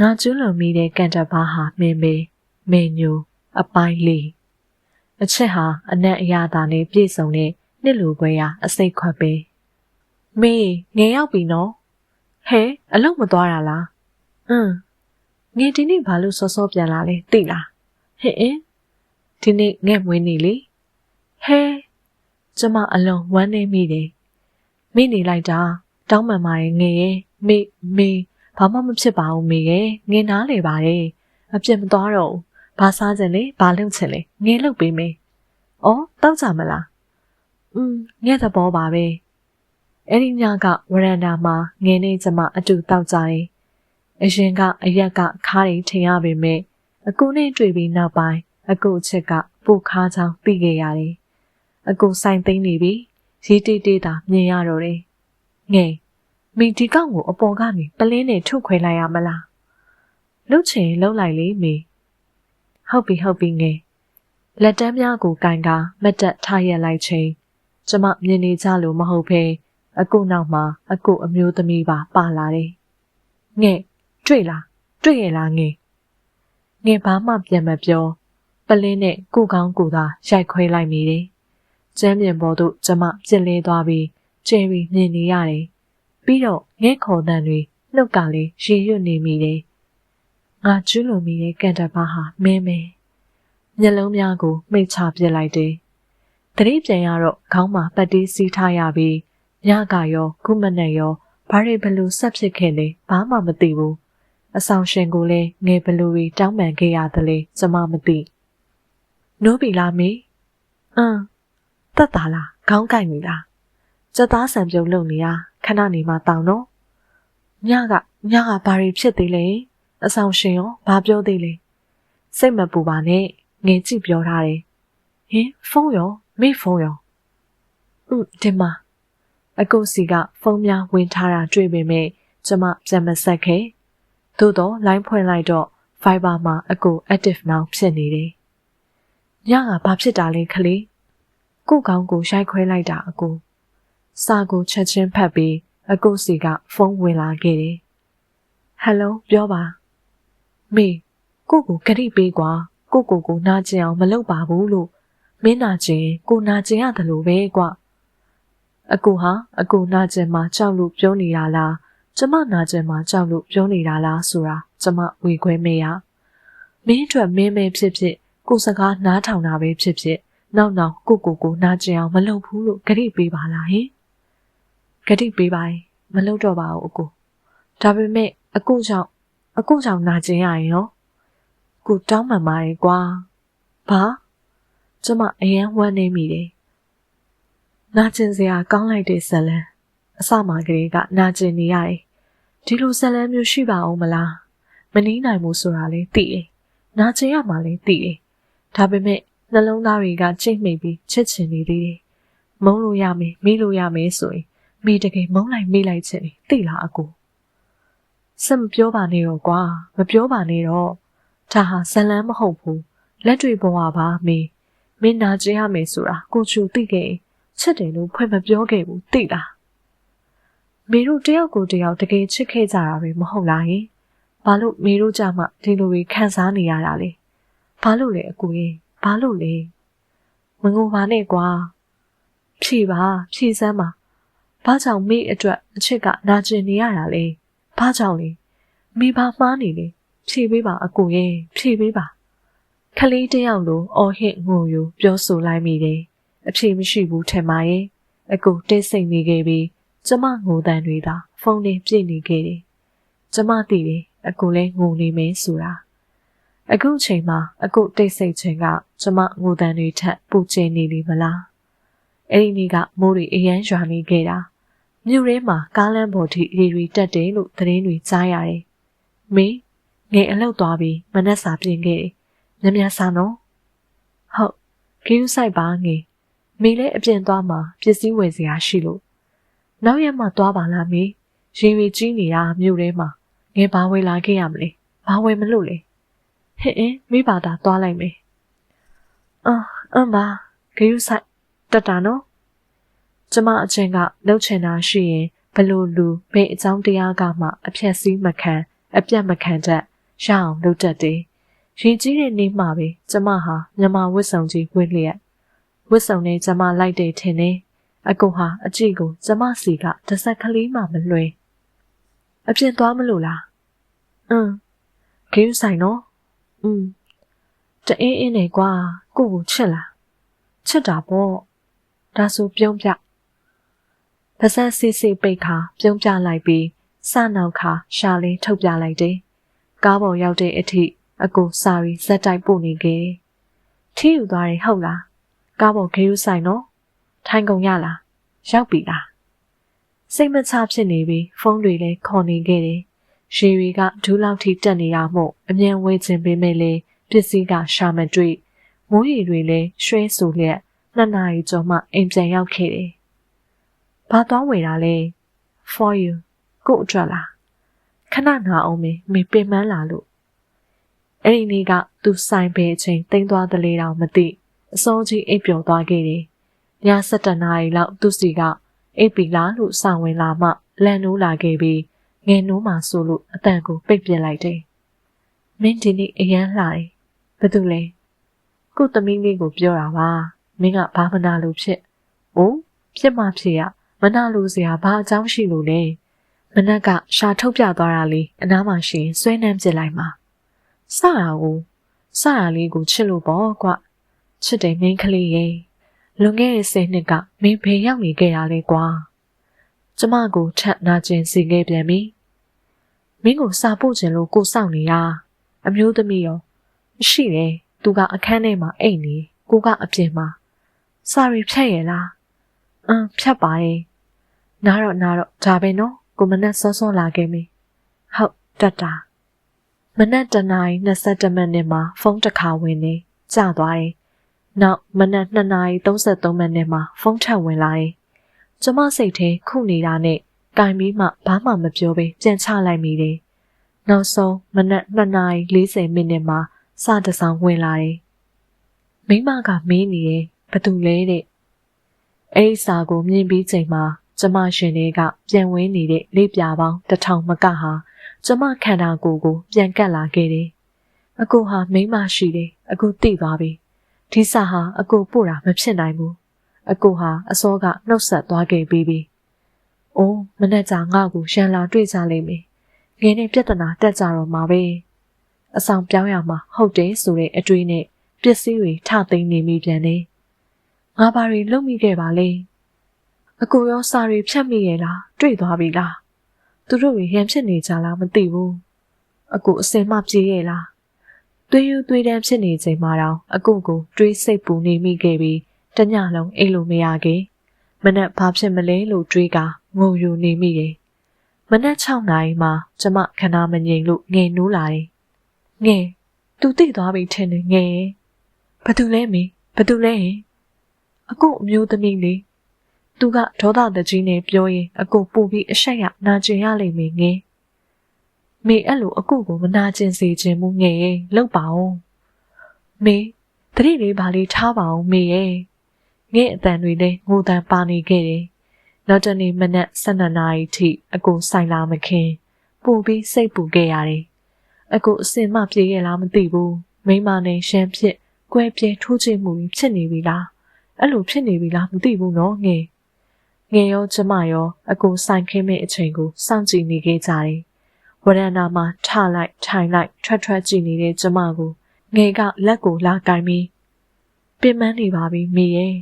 ငါကျွလွန်မိတဲ့ကန်တဘာဟာမင်းမေမေညူအပိုင်းလေးအချက်ဟာအနက်အရသာနဲ့ပြည့်စုံတဲ့နှစ်လူခွဲရာအစိတ်ခွက်ပဲမေငယ်ရောက်ပြီနော်ဟဲအလုံးမသွားတာလားအင်းငယ်ဒီနေ့ဘာလို့စောစောပြန်လာလဲသိလားဟဲ့အင်းဒီနေ့ငဲ့မွေးနေလေဟဲကျမအလုံးဝမ်းနေမိတယ်မိနေလိုက်တာတောင်းပန်ပါရဲ့ငယ်ရဲ့မေမေ ဘာမှမဖြစ်ပါဘူးမေရဲ့ငယ်နားလေပါတယ်အပြစ်မသွားတော့ဘူးဘာစားချင်လဲဘာလုပ်ချင်လဲငယ်လုပ်ပေးမေဩတောက်ကြမလားอืมငယ်သဘောပါပဲအဲ့ဒီညကဝရန်ဒါမှာငယ်နေကျမအတူတောက်ကြတယ်အရင်ကအရက်ကခါးတွေထင်ရပေမဲ့အကူနဲ့တွေ့ပြီးနောက်ပိုင်းအကူအချက်ကပိုခါချောင်းပြီးခဲ့ရတယ်အကူဆိုင်သိမ့်နေပြီရေးတေးတေးတာမြင်ရတော့တယ်ငယ် မိဒီကောက်ကိုအပေါ်ကနေပလင်းနဲ့ထုတ်ခွဲလိုက်ရမလားလှုပ်ချင်လှုပ်လိုက်လေမိဟုတ်ပြီဟုတ်ပြီငယ်လက်တန်းများကိုကင်ကာမတ်တက်ထားရလိုက်ချင်းကျမမြင်နေကြလို့မဟုတ်ဘဲအကုနောက်မှာအကုအမျိုးသမီးပါပါလာတယ်ငဲ့တွေ့လားတွေ့ရလားငဲ့ငဲ့ဘာမှပြန်မပြောပလင်းနဲ့ကိုကောင်းကိုသာရိုက်ခွဲလိုက်မိတယ်ကျမ်းပြင်ပေါ်သို့ကျမပြစ်လဲသွားပြီးကျယ်ရီမြင်နေရတယ် ပြီးတော့ငဲ့ခေါ်တန်တွေနှုတ်ကလေးရေရွတ်နေမိတယ်ငါကျူးလွန်မိတဲ့ကန်တပါဟာမင်းမဲမျက်လုံးများကိုမိတ်ချပစ်လိုက်တယ်တတိပြန်ရတော့ခေါင်းမှာပတ်တီးစီးထားရပြီးညကရောခုမနဲ့ရောဘာတွေဘလို့ဆက်ဖြစ်ခဲ့လဲဘာမှမသိဘူးအဆောင်ရှင်ကိုလည်းငယ်ဘလို့ရီတောင်းပန်ခဲ့ရသလဲကျမမသိနိုးပြီလားမေအင်းတက်တာလားခေါင်းကိုက်ပြီလားစက်သားဆံပြုံလုံနေရ ခဏနေမှတောင်းတော့ညကညကဘာတွေဖြစ်သေးလဲအဆောင်ရှင်ရောဘာပြောသေးလဲစိတ်မပူပါနဲ့ငယ်ကြည့်ပြောထားတယ်ဟင်ဖုန်းရောမိဖုန်းရောอืมဒီမှာအကိုစီကဖုန်းများဝင်ထားတာတွေ့ပေမဲ့ကျမပြန်မဆက်ခဲ့သို့တော့ line ဖွင့်လိုက်တော့ Viber မှာအကို active now ဖြစ်နေတယ်ညကဘာဖြစ်တာလဲခလေးကိုကောင်းကိုရိုက်ခွဲလိုက်တာအကို စာကိုချက်ချင်းဖတ်ပြီးအကိုစီကဖုန်းဝင်လာခဲ့တယ်ဟယ်လိုပြောပါမေကိုကိုဂရိပေးကွာကိုကိုကိုနာကျင်အောင်မလုပ်ပါဘူးလို့မင်းနာကျင်ကိုနာကျင်ရတယ်လို့ပဲကွာအကူဟာအကူနာကျင်မှာကြောက်လို့ပြောနေတာလားကျမနာကျင်မှာကြောက်လို့ပြောနေတာလားဆိုတာကျမဝေခွဲမေးရမင်းအတွက်မင်းမဲဖြစ်ဖြစ်ကိုစကားနားထောင်တာပဲဖြစ်ဖြစ်နောက်နောက်ကိုကိုကိုနာကျင်အောင်မလုပ်ဘူးလို့ဂရိပေးပါလားဟင် ဂရိပေးပါရင်မလုပ်တော့ပါဘူးအကူဒါပေမဲ့အကူကြောင့်အကူကြောင့်နာကျင်ရရင်ရောကိုတောင်းပန်ပါတယ်ကွာဘာကျမအယံဝမ်းနေမိတယ်နာကျင်စရာကောင်းလိုက်တဲ့ဇလန်အစမှကလေးကနာကျင်နေရတယ်ဒီလိုဇလန်မျိုးရှိပါအောင်မလားမနှီးနိုင်ဘူးဆိုတာလေသိတယ်နာကျင်ရမှလည်းသိတယ်ဒါပေမဲ့နှလုံးသားတွေကကြိတ်မိပြီးချစ်ချင်နေသေးတယ်မုန်းလို့ရမယ်မေးလို့ရမယ်ဆိုရင် မိတကယ်မုန်းလိုက်မေးလိုက်ချင်တယ်သိလားအကိုစမပြောပါနဲ့တော့ကွာမပြောပါနဲ့တော့ဒါဟာဇလန်းမဟုတ်ဘူးလက်တွေဘဝပါမေမင်းနာကျင်ရမယ်ဆိုတာကိုချူသိခဲ့ချစ်တယ်လို့ဖွင့်မပြောခဲ့ဘူးသိလားမေတို့တယောက်ကိုတယောက်တကယ်ချစ်ခဲ့ကြတာပဲမဟုတ်လားယင်ဘာလို့မေတို့ကြမှဒီလိုတွေခံစားနေရတာလဲဘာလို့လဲအကူရင်ဘာလို့လဲမငိုပါနဲ့ကွာဖြေပါဖြေစမ်းပါ ဘာကြောင့်မေအတွက်အချစ်ကနာကျင်နေရတာလဲဘာကြောင့်လဲမိဘမှားနေလဲဖြေပေးပါအကူရဲ့ဖြေပေးပါခလေးတယောက်လိုအော်ဟစ်ငိုယူပြောဆိုလိုက်မိတယ်အဖြေမရှိဘူးထင်ပါရဲ့အကူတိတ်ဆိတ်နေခဲ့ပြီးကျမငိုတန်တွေသာဖုန်းနဲ့ပြည့်နေခဲ့တယ်ကျမသိတယ်အကူလည်းငိုနေမယ်ဆိုတာအခုချိန်မှာအကုတိတ်ဆိတ်ခြင်းကကျမငိုတန်တွေထက်ပူကျင်နေပြီမလားအဲ့ဒီနေ့ကမိုးတွေအရန်ရွာနေခဲ့တာ မြို့ထဲမှာကားလမ်းပေါ်ထိရေတွေတက်တယ်လို့သတင်းတွေကြားရတယ်။မင်းငယ်အလောက်သွားပြီးမနှက်စာပြင်ခဲ့တယ်။မြများစာနော်။ဟုတ်ဂရုစိုက်ပါငယ်။မေလည်းအပြင်သွားမှာပစ္စည်းဝယ်စရာရှိလို့။နောက်ရက်မှသွားပါလားမေ။ရင်ရီကြီးနေတာမြို့ထဲမှာငယ်ဘာဝယ်လာခဲ့ရမလဲ။ဘာဝယ်မလို့လဲ။ဟဲ့အင်းမိပါတာသွားလိုက်မယ်။အာအမဂရုစိုက်တက်တာနော်။ ကျမအချင်းကလှုပ်ချင်တာရှိရင်ဘလို့လူဘယ်အကြောင်းတရားကမှအဖြက်စီးမခံအပြတ်မခံတတ်ရအောင်လုပ်တတ်တယ်ရင်ကြီးတဲ့နေ့မှပဲကျမဟာမြမဝတ်ဆောင်ကြီးဝတ်လျက်ဝတ်ဆောင်နဲ့ကျမလိုက်တယ်ထင်တယ်အကူဟာအကြည့်ကိုကျမစီကတစ်ဆက်ကလေးမှမလွှဲအပြင်သွားမလို့လားအင်းဂိမ်းဆိုင်နော်อืมတအင်းအင်းနဲ့ကွာကိုကိုချစ်လားချစ်တာပေါ့ဒါဆိုပြုံးပြ ပါဇက်စစ်စစ်ပိတ်ခါပြုံးပြလိုက်ပြီးစနောက်ခါရှာလေးထုတ်ပြလိုက်တယ်ကားပေါ်ရောက်တဲ့အထိအကိုစာရီဇက်တိုက်ပို့နေခဲ့ထီးယူသွားတယ်ဟုတ်လားကားပေါ်ခေယူဆိုင်နော်ထိုင်ကုန်ရလားရောက်ပြီလားစိတ်မချဖြစ်နေပြီးဖုန်းတွေလည်းခေါ်နေခဲ့တယ်ရှီရီကဒူးလောက်ထိတက်နေတာမို့အမြန်ဝေးခြင်းပေးမယ်လေပစ္စည်းကရှာမတွေ့မိုးရီတွေလည်းရွှဲဆူလျက်နှစ်နာရီကျော်မှအိမ်ပြန်ရောက်ခဲ့တယ်။ ဘာသွားဝယ်တာလဲ for you ကို့အတွက်လားခဏနာအောင်မေမေပင်မလာလို့အဲ့ဒီနေ့ကသူဆိုင်ပဲအချိန်တိမ်သွားတယ်လေတော့မသိအစိုးကြီးအိပ်ပျော်သွားခဲ့တယ်။ည7နာရီလောက်သူစီကအိပ်ပြီလားလို့စောင့်ဝင်လာမှလန်နိုးလာခဲ့ပြီးငယ်နိုးမှဆိုလို့အတန်ကိုပိတ်ပြစ်လိုက်တယ်။မင်းဒီနေ့အရန်လှတယ်။ဘာတူလဲ။ကို့သမီးလေးကိုပြောတာပါ။မင်းကဘာမနာလို့ဖြစ်။အိုးဖြစ်မှဖြစ်ရ မနာလို့စရာဘာအကြောင်းရှိလို့လဲ။မနက်ကရှာထုတ်ပြသွားတာလေးအနားမှာရှင်ဆွဲနှမ်းပြစ်လိုက်မှာ။စတာကိုစတာလေးကိုချစ်လို့ပေါ့ကွ။ချစ်တယ်မင်းကလေးရဲ့။လွန်ခဲ့တဲ့ဆယ်နှစ်ကမင်းဖေရောက်နေခဲ့ရလဲကွာ။ကျမကိုထပ်နာကျင်စီခဲ့ပြန်ပြီ။မင်းကိုစာပို့ခြင်းလို့ကိုစောင့်နေတာအမျိုးသမီးရောရှိတယ်သူကအခန်းထဲမှာအိတ်နေကိုကအပြင်မှာစာရီဖြတ်ရလား အင်းဖြတ်ပါရဲ့နားတော့နားတော့ဒါပဲနော်ကိုမနဲ့စောစောလာခဲ့ပြီဟုတ်တတ်တာမနက်တနာရီ22မိနစ်မှာဖုန်းတစ်ခါဝင်နေကြသွားတယ်နောက်မနက်2နာရီ33မိနစ်မှာဖုန်းထပ်ဝင်လာတယ်ကျမစိတ်ထဲခုနေတာနဲ့ကင်ပြီးမှဘာမှမပြောဘဲပြန်ချလိုက်မိတယ်နောက်ဆုံးမနက်2နာရီ40မိနစ်မှာစတဆောင်ဝင်လာတယ်။မိမကမင်းနေတယ်ဘသူလဲတဲ့။ အဲ့ဒီစာကိုမြင်ပြီးချိန်မှာကျမရှင်တွေကပြန်ဝင်းနေတဲ့လေးပြပေါင်းတစ်ထောင်မကဟာကျမခန္ဓာကိုယ်ကိုပြန်ကတ်လာခဲ့တယ်။အကိုဟာမိမရှိတယ်။အကိုသိသွားပြီ။ဒီစာဟာအကိုပို့တာမဖြစ်နိုင်ဘူး။အကိုဟာအစောကနှုတ်ဆက်သွားခဲ့ပြီးပြီ။အိုးမနေ့ကငါ့ကိုရှန်လာတွေ့ကြလိမ့်မယ်။ငယ်နဲ့ပြဿနာတက်ကြတော့မှာပဲ။အဆောင်ပြောင်းရမှာဟုတ်တယ်ဆိုတဲ့အတွေးနဲ့ပစ္စည်းတွေထသိမ်းနေမိပြန်တယ်။ ငါဘာတွေလုပ်မိခဲ့ပါလဲ။အကိုရောစာတွေဖြတ်မိရဲ့လားတွေ့သွားပြီလား။သူတို့တွေရံဖြစ်နေကြလားမသိဘူး။အကိုအစင်မပြေးရဲ့လား။သွေးယူသွေးတန်းဖြစ်နေချိန်မှာတော့အကိုကိုတွေးစိတ်ပူနေမိခဲ့ပြီးတညလုံးအိတ်လို့မရခဲ့။မနက်ဘာဖြစ်မလဲလို့တွေးကငုံယူနေမိတယ်။မနက်6နာရီမှာကျမခဏမငြိမ်လို့ငယ်နိုးလာတယ်ငယ်သူသိသွားပြီထင်တယ်ငယ်ဘသူလဲမေဘသူလဲ အကိုအမျိုးသမီးလေသူကဒေါသတကြီးနဲ့ပြောရင်အကိုပူပြီးအဆက်ရနာကျင်ရလိမ့်မယ်ငယ်မေအဲ့လိုအကိုကိုမနာကျင်စေခြင်းမူငယ်ရဲ့လောက်ပါအောင်မေတတိလေးပါလေးထားပါအောင်မေရဲ့ငဲ့အတန်တွေလည်းငိုတန်ပါနေခဲ့တယ်နောက်တနေ့မနက်12နာရီထိအကိုဆိုင်လာမခင်ပူပြီးစိတ်ပူခဲ့ရတယ်အကိုအစင်မပြေရဲ့လားမသိဘူးမိမနဲ့ရှမ်းဖြစ်ကွဲပြဲထိုးချမှုဖြစ်နေပြီလား အဲ့လိုဖြစ်နေပြီလားမသိဘူးနော်ငယ်ငယ်ရောကျမရောအကိုဆိုင်ခင်းမဲ့အချိန်ကိုစောင့်ကြည့်နေခဲ့ကြတယ်ဝရန္တာမှာထလိုက်ထိုင်လိုက်ထွက်ထွက်ကြည့်နေတဲ့ကျမကိုငယ်ကလက်ကိုလာကင်ပြီးပင်မနေပါပြီမိရဲ့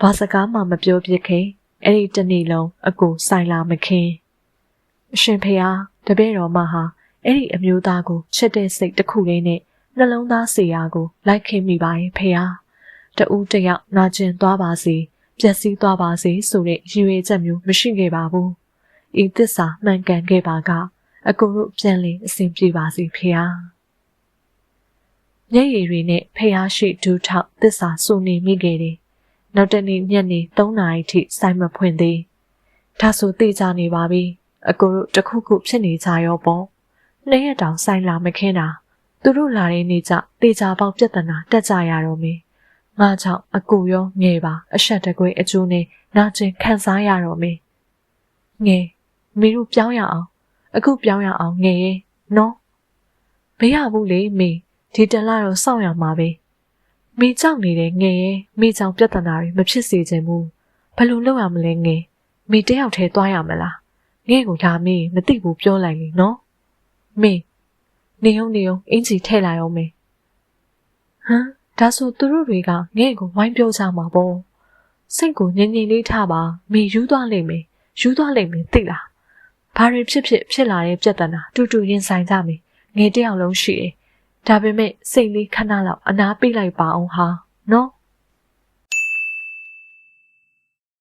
ဘာစကားမှမပြောပြခင်အဲ့ဒီတနေ့လုံးအကိုဆိုင်လာမခင်အရှင်ဖေဟာတပည့်တော်မဟာအဲ့ဒီအမျိုးသားကိုချစ်တဲ့စိတ်တစ်ခုလေးနဲ့နှလုံးသားစေရာကိုလိုက်ခင်မိပါရဲ့ဖေဟာ တူးတယောက်နာကျင်သွားပါစေပျက်စီးသွားပါစေဆိုတဲ့ရည်ရွယ်ချက်မျိုးမရှိခဲ့ပါဘူးဤသစ္စာမှန်ကန်ခဲ့ပါကအကိုတို့ပြန်လည်အစဉ်ပြေပါစေဖေဟာမျက်ရည်တွေနဲ့ဖေဟာရှိဒူးထောက်သစ္စာဆိုနေမိခဲ့တယ်နောက်တနေ့ညနေ3နာရီထိစိုက်မဖွင့်သေးဒါဆိုသိကြနေပါပြီအကိုတို့တခုခုဖြစ်နေကြရောပေါ့နှစ်ရက်တောင်ဆိုင်လာမခင်းတာသူတို့လာတဲ့နေ့ကျတေချာပေါက်ပြဿနာတက်ကြရတော့မေငါ ကြောင့်အကူရောငယ်ပါအဆက်တကွေးအကျိုးနဲ့နာကျင်ခံစားရတော့မေငယ်မိတို့ပြောင်းရအောင်အခုပြောင်းရအောင်ငယ်ရဲ့နော်မရဘူးလေမေဒီတလားတော့စောင့်ရမှာပဲမေကြောက်နေတဲ့ငယ်ရဲ့မေကြောင့်ပြဿနာတွေမဖြစ်စေချင်ဘူးဘယ်လိုလုပ်ရမလဲငယ်မေတယောက်တည်းသွားရမလားငဲ့ကိုဒါမေမသိဘူးပြောလိုက်လေနော်မေနေုံနေုံအင်ကြီးထဲ့လိုက်အောင်မေဟမ် ဒါဆိုသူတို့တွေကငဲ့ကိုဝိုင်းပြောကြမှာပေါ့စိတ်ကိုငြိမ်ငြိမ်လေးထားပါမေယူသွားလိမ့်မယ်ယူသွားလိမ့်မယ်သိလားဘာတွေဖြစ်ဖြစ်ဖြစ်လာတဲ့ပြဿနာတူတူရင်ဆိုင်ကြမယ်ငယ်တယောက်လုံးရှိတယ်ဒါပေမဲ့စိတ်လေးခဏလောက်အနားပိတ်လိုက်ပါအောင်ဟာနော်